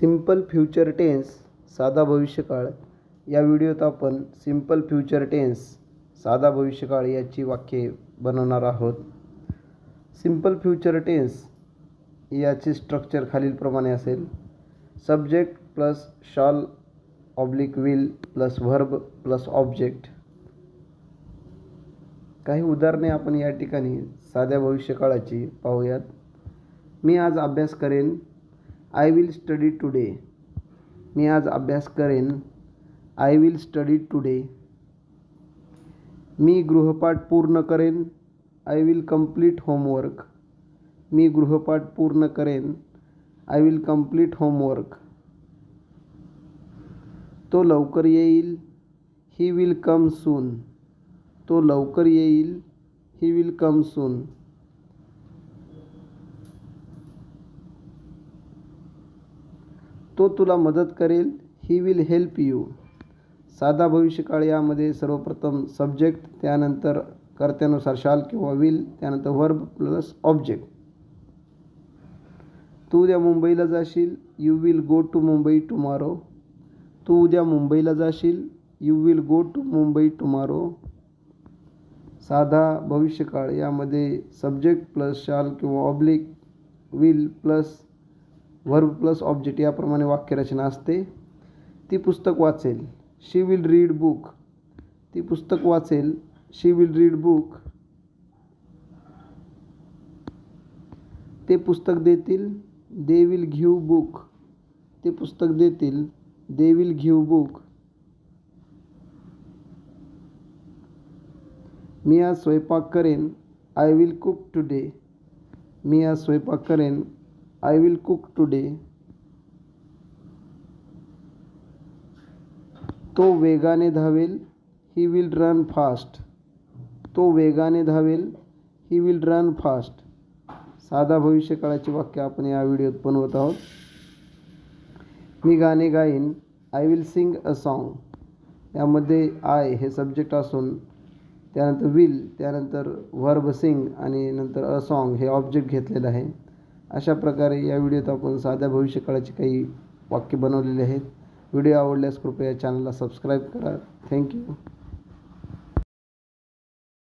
Simple future tense साधा भविष्यकाळ. या व्हिडिओत आपण सिंपल फ्युचर टेन्स साधा भविष्यकाळ याची वाक्ये बनवणार आहोत. सिंपल फ्युचर टेन्स याचे स्ट्रक्चर खालीलप्रमाणे असेल. Subject plus shall oblique will plus verb plus object. काही उदाहरणे आपण या ठिकाणी साध्या भविष्यकाळाची पाहूयात. मी आज अभ्यास करेन आय विल स्टडी टुडे मी आज अभ्यास करेन. आय विल स्टडी टुडे मी गृहपाठ पूर्ण करेन. आय विल कंप्लीट होमवर्क मी गृहपाठ पूर्ण करेन. आय विल कंप्लीट होमवर्क तो लवकर येईल. ही विल कम सून तो लवकर येईल. ही विल कम सून तो तुला मदत करेल ही विल हेल्प यू साधा भविष्यकाळ यामध्ये सर्वप्रथम सब्जेक्ट त्यानंतर कर्त्यानुसार शाल किंवा विल त्यानंतर वर्ब प्लस ऑब्जेक्ट तू उद्या मुंबईला जाशील you will go to Mumbai tomorrow तू उद्या मुंबईला जाशील you will go to Mumbai tomorrow साधा भविष्यकाळ यामध्ये सब्जेक्ट प्लस शाल किंवा oblique will plus verb plus object याप्रमाणे वाक्यरचना असते. ती पुस्तक वाचेल. शी विल रीड बुक ती पुस्तक वाचेल. शी विल रीड बुक ते पुस्तक देतील. दे विल घिव बुक ते पुस्तक देतील. दे विल घिव बुक मी आज स्वयंपाक करेन. आय विल कुक टुडे मी आज स्वयंपाक करेन. आय विल कुक टुडे तो वेगाने धावेल ही विल रन फास्ट तो वेगाने धावेल ही विल रन फास्ट साधा भविष्यकाळाची वाक्य आपण या व्हिडिओत बनवत आहोत. मी गाणे गाईन I will sing a song यामध्ये आय हे सब्जेक्ट असून त्यानंतर विल त्यानंतर वर्ब सिंग आणि नंतर अ सॉन्ग हे ऑब्जेक्ट घेतलेलं आहे. अशा प्रकारे या व्हिडिओत आपण साध्या भविष्यकाळाची काही वाक्य बनवलेले आहेत. व्हिडिओ आवडल्यास कृपया चॅनलला सबस्क्राईब करा. थँक्यू